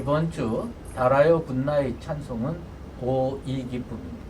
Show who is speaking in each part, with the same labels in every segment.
Speaker 1: 이번 주 달아요 굿나잇 찬송은 고이기쁨입니다.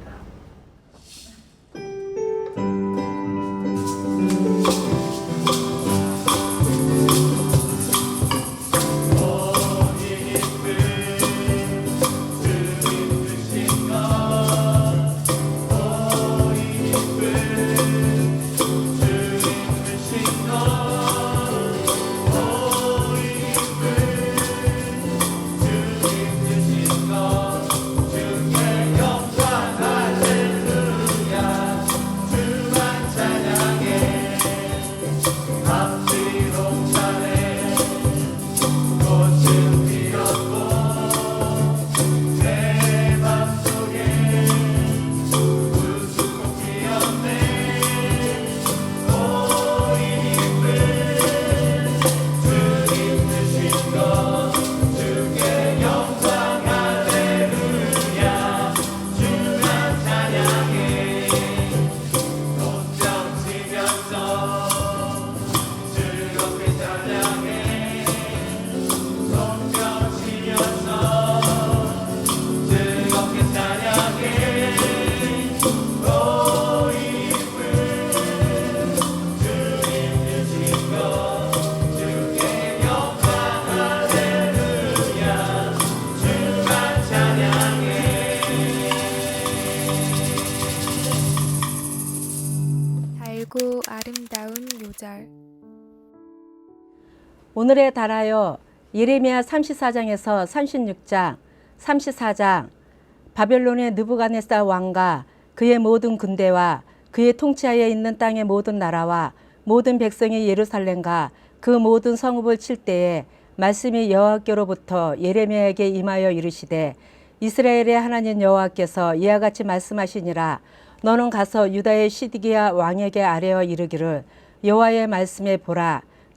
Speaker 2: 오늘의 달하여 예레미야 34장에서 36장, 34장 바벨론의 느부갓네살 왕과 그의 모든 군대와 그의 통치하에 있는 땅의 모든 나라와 모든 백성이 예루살렘과 그 모든 성읍을 칠 때에 말씀이 여호와께로부터 예레미야에게 임하여 이르시되 이스라엘의 하나님 여호와께서 이와 같이 말씀하시니라. 너는 가서 유다의 시드기야 왕에게 아뢰어 이르기를 여호와의 말씀에 보라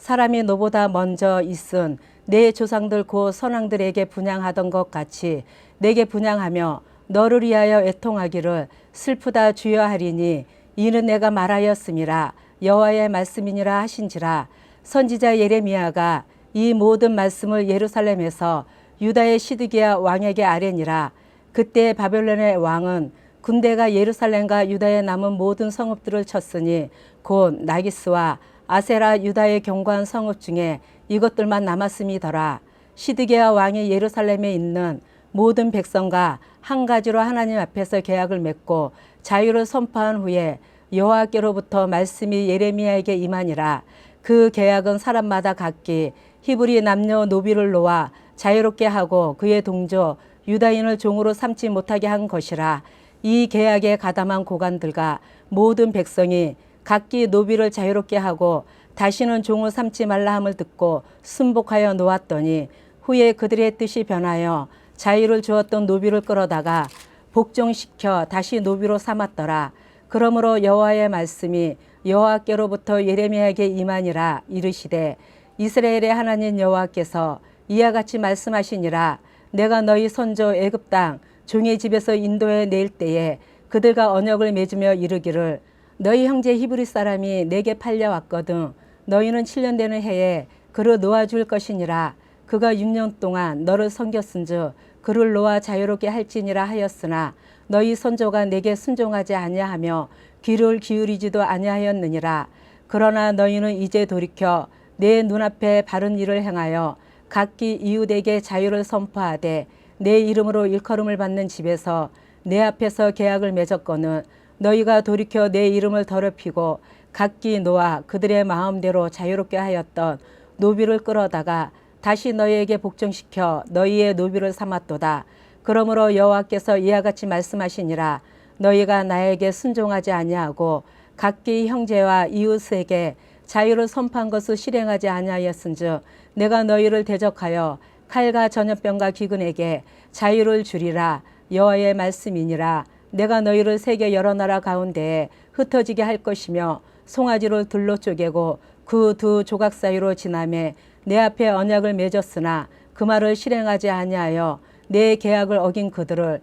Speaker 2: 사람이 너보다 먼저 있은 내 조상들 고 선왕들에게 분양하던 것 같이 내게 분양하며 너를 위하여 애통하기를 슬프다 주여 하리니 이는 내가 말하였음이라 여호와의 말씀이니라 하신지라. 선지자 예레미야가 이 모든 말씀을 예루살렘에서 유다의 시드기야 왕에게 아뢰니라. 그때 바벨론의 왕은 군대가 예루살렘과 유다의 남은 모든 성읍들을 쳤으니 곧 나기스와 아세라 유다의 경관 성읍 중에 이것들만 남았음이더라. 시드게야 왕이 예루살렘에 있는 모든 백성과 한 가지로 하나님 앞에서 계약을 맺고 자유를 선포한 후에 여호와께로부터 말씀이 예레미야에게 임하니라. 그 계약은 사람마다 각기 히브리 남녀 노비를 놓아 자유롭게 하고 그의 동조 유다인을 종으로 삼지 못하게 한 것이라. 이 계약에 가담한 고관들과 모든 백성이 각기 노비를 자유롭게 하고 다시는 종을 삼지 말라 함을 듣고 순복하여 놓았더니 후에 그들의 뜻이 변하여 자유를 주었던 노비를 끌어다가 복종시켜 다시 노비로 삼았더라. 그러므로 여호와의 말씀이 여호와께로부터 예레미야에게 임하니라 이르시되 이스라엘의 하나님 여호와께서 이와 같이 말씀하시니라 내가 너희 선조 애굽 땅 종의 집에서 인도해 낼 때에 그들과 언약을 맺으며 이르기를 너희 형제 히브리 사람이 내게 팔려왔거든. 너희는 7년 되는 해에 그를 놓아줄 것이니라. 그가 6년 동안 너를 섬겼은즉 그를 놓아 자유롭게 할지니라 하였으나 너희 선조가 내게 순종하지 아니하며 귀를 기울이지도 아니하였느니라. 그러나 너희는 이제 돌이켜 내 눈앞에 바른 일을 행하여 각기 이웃에게 자유를 선포하되 내 이름으로 일컬음을 받는 집에서 내 앞에서 계약을 맺었거늘 너희가 돌이켜 내 이름을 더럽히고 각기 놓아 그들의 마음대로 자유롭게 하였던 노비를 끌어다가 다시 너희에게 복종시켜 너희의 노비를 삼았도다. 그러므로 여호와께서 이와 같이 말씀하시니라. 너희가 나에게 순종하지 아니하고 각기 형제와 이웃에게 자유를 선포한 것을 실행하지 아니하였은즉 내가 너희를 대적하여 칼과 전염병과 기근에게 자유를 주리라. 여호와의 말씀이니라 내가 너희를 세계 여러 나라 가운데에 흩어지게 할 것이며 송아지를 둘로 쪼개고 그 두 조각 사이로 지나매 내 앞에 언약을 맺었으나 그 말을 실행하지 아니하여 내 계약을 어긴 그들을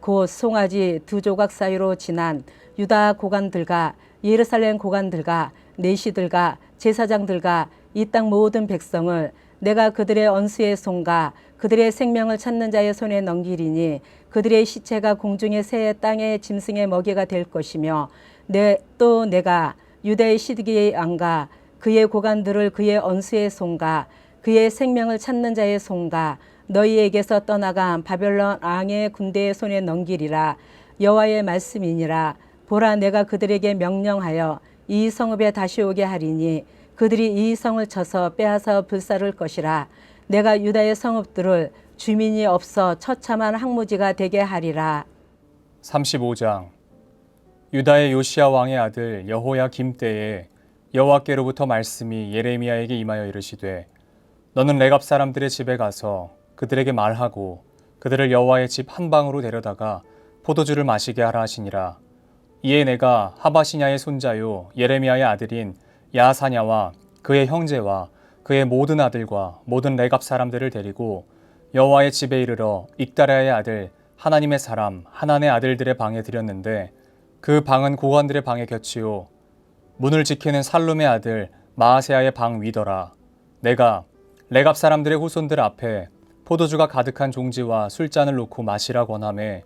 Speaker 2: 곧 송아지 두 조각 사이로 지난 유다 고관들과 예루살렘 고관들과 내시들과 제사장들과 이 땅 모든 백성을 내가 그들의 언수의 손과 그들의 생명을 찾는 자의 손에 넘기리니 그들의 시체가 공중의 새의 땅의 짐승의 먹이가 될 것이며 내, 또 내가 유다의 시드기의 왕과 그의 고관들을 그의 언수의 손과 그의 생명을 찾는 자의 손과 너희에게서 떠나간 바벨론 왕의 군대의 손에 넘기리라. 여호와의 말씀이니라. 보라 내가 그들에게 명령하여 이 성읍에 다시 오게 하리니 그들이 이 성을 쳐서 빼앗아 불사를 것이라. 내가 유다의 성읍들을 주민이 없어 처참한 항무지가 되게 하리라.
Speaker 3: 35장. 유다의 요시야 왕의 아들 여호야 김 때에 여호와께로부터 말씀이 예레미야에게 임하여 이르시되 너는 레갑 사람들의 집에 가서 그들에게 말하고 그들을 여호와의 집 한 방으로 데려다가 포도주를 마시게 하라 하시니라. 이에 내가 하바시냐의 손자요 예레미야의 아들인 야사냐와 그의 형제와 그의 모든 아들과 모든 레갑 사람들을 데리고 여호와의 집에 이르러 익다랴의 아들 하나님의 사람 하나의 아들들의 방에 들였는데 그 방은 고관들의 방에 겹치요. 문을 지키는 살룸의 아들 마아세아의 방 위더라. 내가 레갑 사람들의 후손들 앞에 포도주가 가득한 종지와 술잔을 놓고 마시라 권함에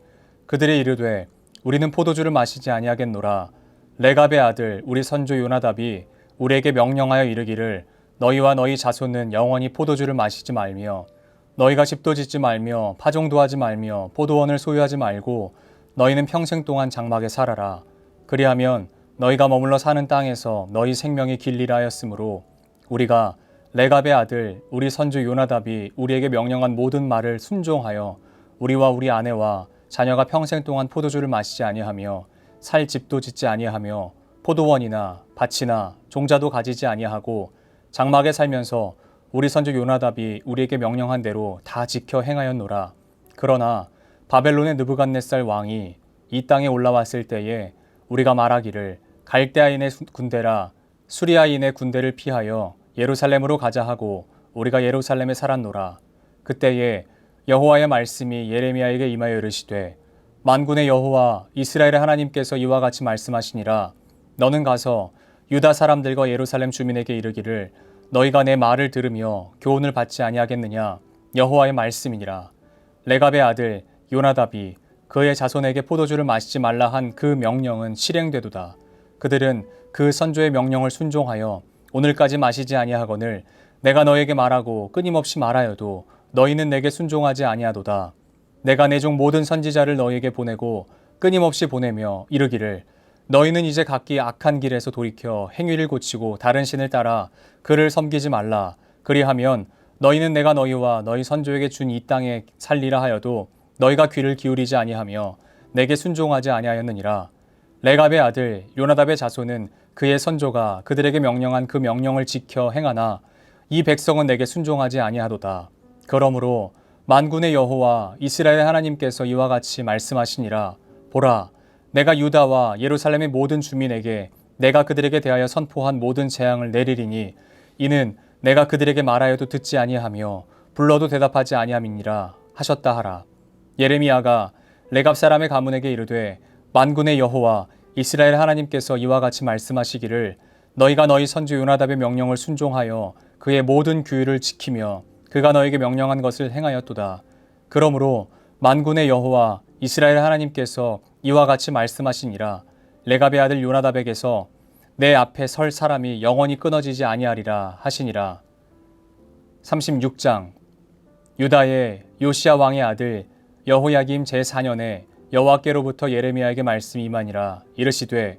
Speaker 3: 그들이 이르되 우리는 포도주를 마시지 아니하겠노라. 레갑의 아들 우리 선조 요나답이 우리에게 명령하여 이르기를 너희와 너희 자손은 영원히 포도주를 마시지 말며 너희가 집도 짓지 말며 파종도 하지 말며 포도원을 소유하지 말고 너희는 평생 동안 장막에 살아라. 그리하면 너희가 머물러 사는 땅에서 너희 생명이 길리라 하였으므로 우리가 레갑의 아들 우리 선주 요나답이 우리에게 명령한 모든 말을 순종하여 우리와 우리 아내와 자녀가 평생 동안 포도주를 마시지 아니하며 살 집도 짓지 아니하며 포도원이나 밭이나 종자도 가지지 아니하고 장막에 살면서 우리 선주 요나답이 우리에게 명령한 대로 다 지켜 행하였노라. 그러나 바벨론의 느부갓네살 왕이 이 땅에 올라왔을 때에 우리가 말하기를 갈대아인의 수- 군대라 수리아인의 군대를 피하여 예루살렘으로 가자 하고 우리가 예루살렘에 살았노라. 그때에 여호와의 말씀이 예레미야에게 임하여 이르시되 만군의 여호와 이스라엘의 하나님께서 이와 같이 말씀하시니라 너는 가서 유다 사람들과 예루살렘 주민에게 이르기를 너희가 내 말을 들으며 교훈을 받지 아니하겠느냐? 여호와의 말씀이니라. 레갑의 아들 요나답이 그의 자손에게 포도주를 마시지 말라 한 그 명령은 실행되도다. 그들은 그 선조의 명령을 순종하여 오늘까지 마시지 아니하거늘 내가 너에게 말하고 끊임없이 말하여도 너희는 내게 순종하지 아니하도다. 내가 내 종 모든 선지자를 너희에게 보내고 끊임없이 보내며 이르기를 너희는 이제 각기 악한 길에서 돌이켜 행위를 고치고 다른 신을 따라 그를 섬기지 말라. 그리하면 너희는 내가 너희와 너희 선조에게 준 이 땅에 살리라 하여도 너희가 귀를 기울이지 아니하며 내게 순종하지 아니하였느니라. 레갑의 아들 요나답의 자손은 그의 선조가 그들에게 명령한 그 명령을 지켜 행하나 이 백성은 내게 순종하지 아니하도다. 그러므로 만군의 여호와 이스라엘 하나님께서 이와 같이 말씀하시니라 보라 내가 유다와 예루살렘의 모든 주민에게 내가 그들에게 대하여 선포한 모든 재앙을 내리리니 이는 내가 그들에게 말하여도 듣지 아니하며 불러도 대답하지 아니함이니라 하셨다 하라 예레미야가 레갑 사람의 가문에게 이르되 만군의 여호와 이스라엘 하나님께서 이와 같이 말씀하시기를 너희가 너희 선주 요나답의 명령을 순종하여 그의 모든 규율을 지키며 그가 너에게 명령한 것을 행하였도다. 그러므로 만군의 여호와 이스라엘 하나님께서 이와 같이 말씀하시니라 레갑의 아들 요나답에게서 내 앞에 설 사람이 영원히 끊어지지 아니하리라 하시니라. 36장 유다의 요시야 왕의 아들 여호야김 제4년에 여호와께로부터 예레미야에게 말씀이 임하니라 이르시되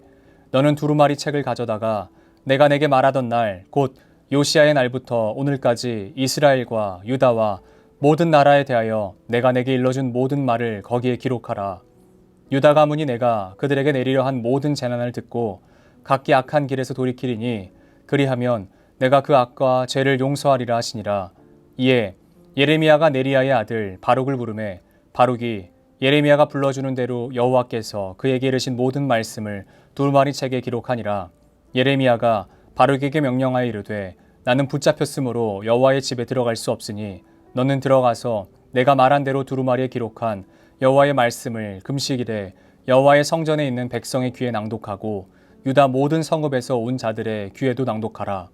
Speaker 3: 너는 두루마리 책을 가져다가 내가 내게 말하던 날 곧 요시야의 날부터 오늘까지 이스라엘과 유다와 모든 나라에 대하여 내가 내게 일러준 모든 말을 거기에 기록하라. 유다 가문이 내가 그들에게 내리려 한 모든 재난을 듣고 각기 악한 길에서 돌이키리니 그리하면 내가 그 악과 죄를 용서하리라 하시니라. 이에 예레미야가 네리야의 아들 바룩을 부르매 바룩이 예레미야가 불러주는 대로 여호와께서 그에게 이르신 모든 말씀을 두루마리 책에 기록하니라. 예레미야가 바룩에게 명령하여 이르되 나는 붙잡혔으므로 여호와의 집에 들어갈 수 없으니 너는 들어가서 내가 말한 대로 두루마리에 기록한 여호와의 말씀을 금식일에 여호와의 성전에 있는 백성의 귀에 낭독하고 유다 모든 성읍에서 온 자들의 귀에도 낭독하라.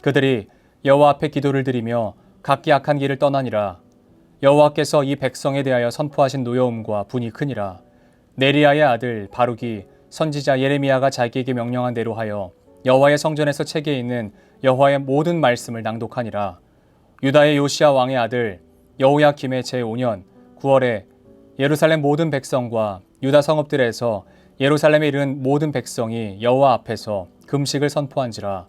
Speaker 3: 그들이 여호와 앞에 기도를 드리며 각기 악한 길을 떠나니라. 여호와께서 이 백성에 대하여 선포하신 노여움과 분이 크니라. 네리야의 아들 바룩이 선지자 예레미야가 자기에게 명령한 대로 하여 여호와의 성전에서 책에 있는 여호와의 모든 말씀을 낭독하니라 유다의 요시야 왕의 아들 여호야김의 제5년 9월에 예루살렘 모든 백성과 유다 성읍들에서 예루살렘에 이른 모든 백성이 여호와 앞에서 금식을 선포한지라.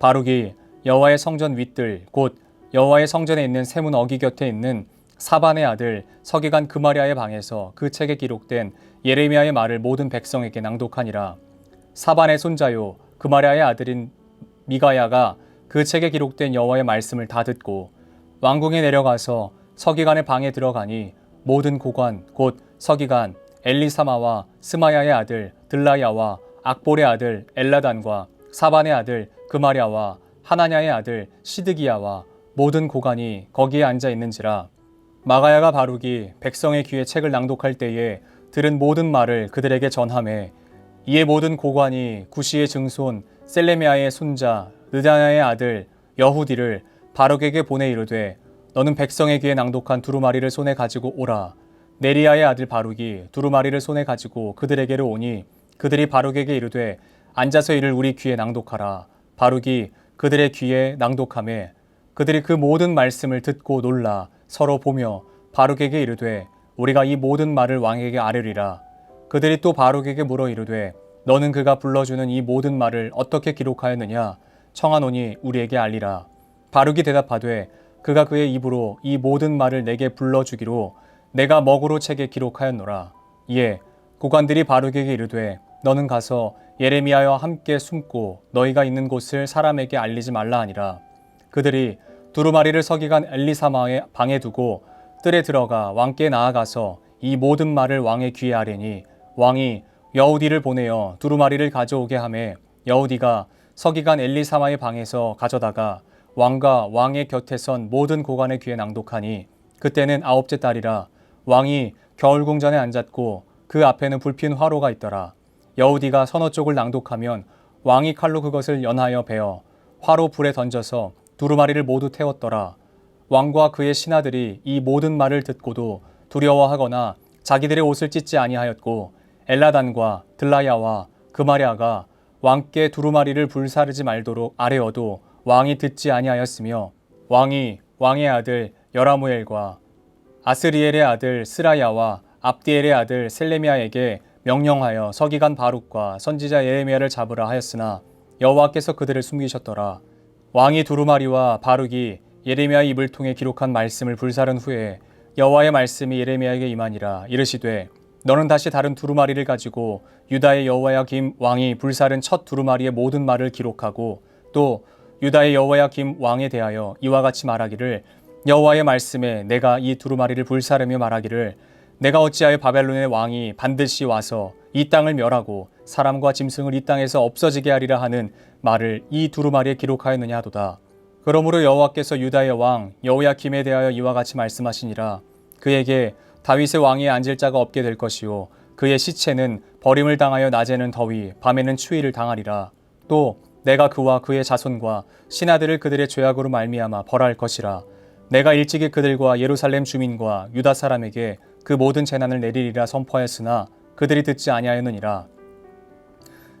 Speaker 3: 바룩이 여호와의 성전 윗들 곧 여호와의 성전에 있는 세문 어기 곁에 있는 사반의 아들 서기관 그마리아의 방에서 그 책에 기록된 예레미야의 말을 모든 백성에게 낭독하니라. 사반의 손자요 그마리아의 아들인 미가야가 그 책에 기록된 여호와의 말씀을 다 듣고 왕궁에 내려가서 서기관의 방에 들어가니 모든 고관 곧 서기관 엘리사마와 스마야의 아들 들라야와 악볼의 아들 엘라단과 사반의 아들 그마랴와 하나냐의 아들 시드기야와 모든 고관이 거기에 앉아 있는지라. 마가야가 바룩이 백성의 귀에 책을 낭독할 때에 들은 모든 말을 그들에게 전함에 이에 모든 고관이 구시의 증손 셀레미아의 손자 느다냐의 아들 여후디를 바룩에게 보내 이르되 너는 백성의 귀에 낭독한 두루마리를 손에 가지고 오라. 네리야의 아들 바룩이 두루마리를 손에 가지고 그들에게로 오니 그들이 바룩에게 이르되 앉아서 이를 우리 귀에 낭독하라. 바룩이 그들의 귀에 낭독함에 그들이 그 모든 말씀을 듣고 놀라. 서로 보며 바룩에게 이르되 우리가 이 모든 말을 왕에게 아뢰리라. 그들이 또 바룩에게 물어 이르되 너는 그가 불러주는 이 모든 말을 어떻게 기록하였느냐 청하노니 우리에게 알리라. 바룩이 대답하되 그가 그의 입으로 이 모든 말을 내게 불러주기로 내가 먹으로 책에 기록하였노라. 이에 고관들이 바룩에게 이르되 너는 가서 예레미야와 함께 숨고 너희가 있는 곳을 사람에게 알리지 말라 하니라. 그들이 두루마리를 서기관 엘리사마의 방에 두고 뜰에 들어가 왕께 나아가서 이 모든 말을 왕의 귀에 아뢰니 왕이 여우디를 보내어 두루마리를 가져오게 하매 여우디가 서기관 엘리사마의 방에서 가져다가 왕과 왕의 곁에 선 모든 고관의 귀에 낭독하니 그때는 아홉째 달이라 왕이 겨울궁전에 앉았고 그 앞에는 불핀 화로가 있더라 여우디가 서너 쪽을 낭독하면 왕이 칼로 그것을 연하여 베어 화로 불에 던져서 두루마리를 모두 태웠더라. 왕과 그의 신하들이 이 모든 말을 듣고도 두려워하거나 자기들의 옷을 찢지 아니하였고 엘라단과 들라야와 그마랴가 왕께 두루마리를 불사르지 말도록 아뢰어도 왕이 듣지 아니하였으며 왕이 왕의 아들 여라무엘과 아스리엘의 아들 스라야와 압디엘의 아들 셀레미아에게 명령하여 서기관 바룩과 선지자 예레미야를 잡으라 하였으나 여호와께서 그들을 숨기셨더라. 왕이 두루마리와 바룩이 예레미야의 입을 통해 기록한 말씀을 불사른 후에 여호와의 말씀이 예레미야에게 임하니라 이르시되 너는 다시 다른 두루마리를 가지고 유다의 여호와야김 왕이 불사른 첫 두루마리의 모든 말을 기록하고 또 유다의 여호와야김 왕에 대하여 이와 같이 말하기를 여호와의 말씀에 내가 이 두루마리를 불사르며 말하기를 내가 어찌하여 바벨론의 왕이 반드시 와서 이 땅을 멸하고 사람과 짐승을 이 땅에서 없어지게 하리라 하는 말을 이 두루마리에 기록하였느냐 하도다. 그러므로 여호와께서 유다의 왕 여호야김에 대하여 이와 같이 말씀하시니라. 그에게 다윗의 왕위에 앉을 자가 없게 될 것이요 그의 시체는 버림을 당하여 낮에는 더위 밤에는 추위를 당하리라. 또 내가 그와 그의 자손과 신하들을 그들의 죄악으로 말미암아 벌할 것이라. 내가 일찍이 그들과 예루살렘 주민과 유다 사람에게 그 모든 재난을 내리리라 선포하였으나 그들이 듣지 아니하였느니라.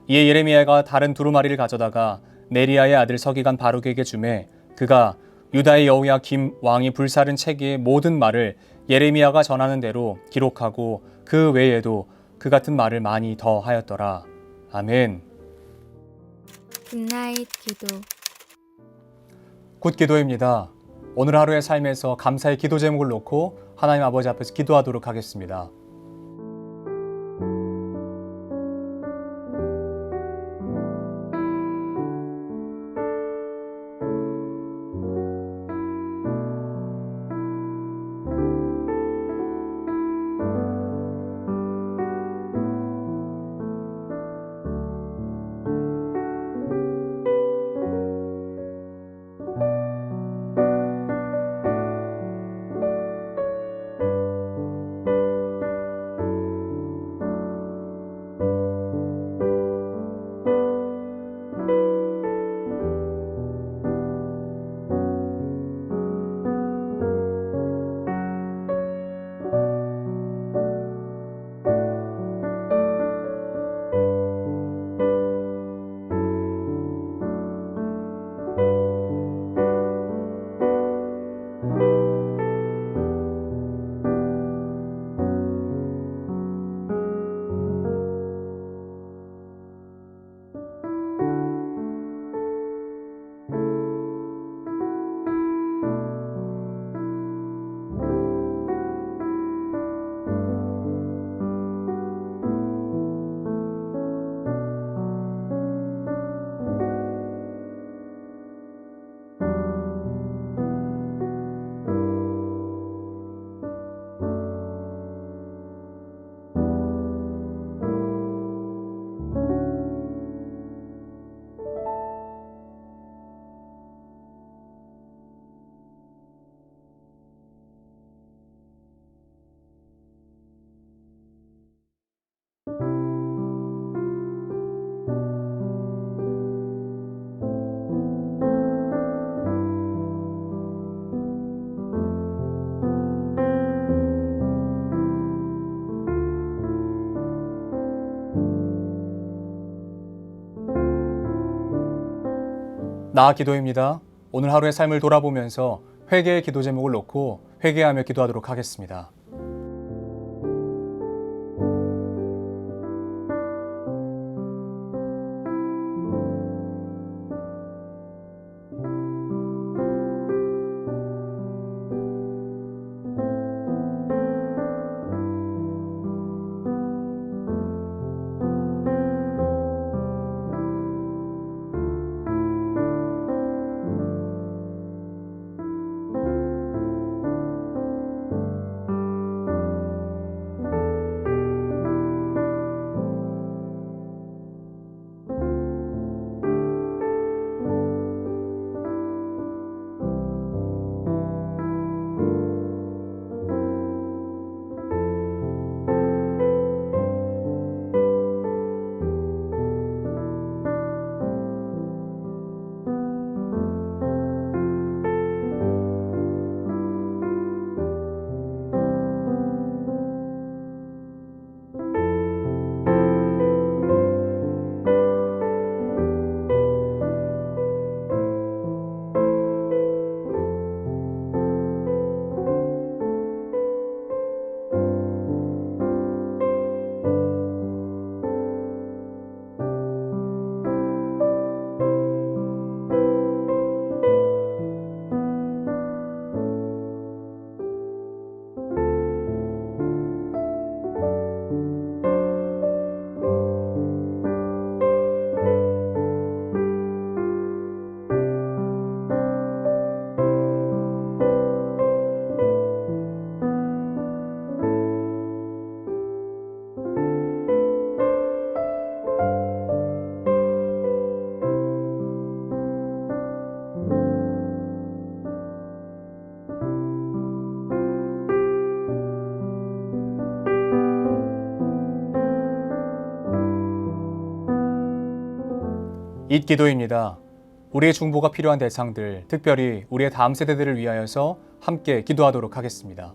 Speaker 3: 이에 예레미야가 다른 두루마리를 가져다가 네리야의 아들 서기관 바룩에게 주매 그가 유다의 여우야 김 왕이 불사른 책의 모든 말을 예레미야가 전하는 대로 기록하고 그 외에도 그 같은 말을 많이 더 하였더라. 아멘.
Speaker 4: 굿나잇 기도
Speaker 3: 굿 기도입니다. 오늘 하루의 삶에서 감사의 기도 제목을 놓고 하나님 아버지 앞에서 기도하도록 하겠습니다. 나 기도입니다. 오늘 하루의 삶을 돌아보면서 회개의 기도 제목을 놓고 회개하며 기도하도록 하겠습니다. 잇 기도입니다. 우리의 중보가 필요한 대상들, 특별히 우리의 다음 세대들을 위하여서 함께 기도하도록 하겠습니다.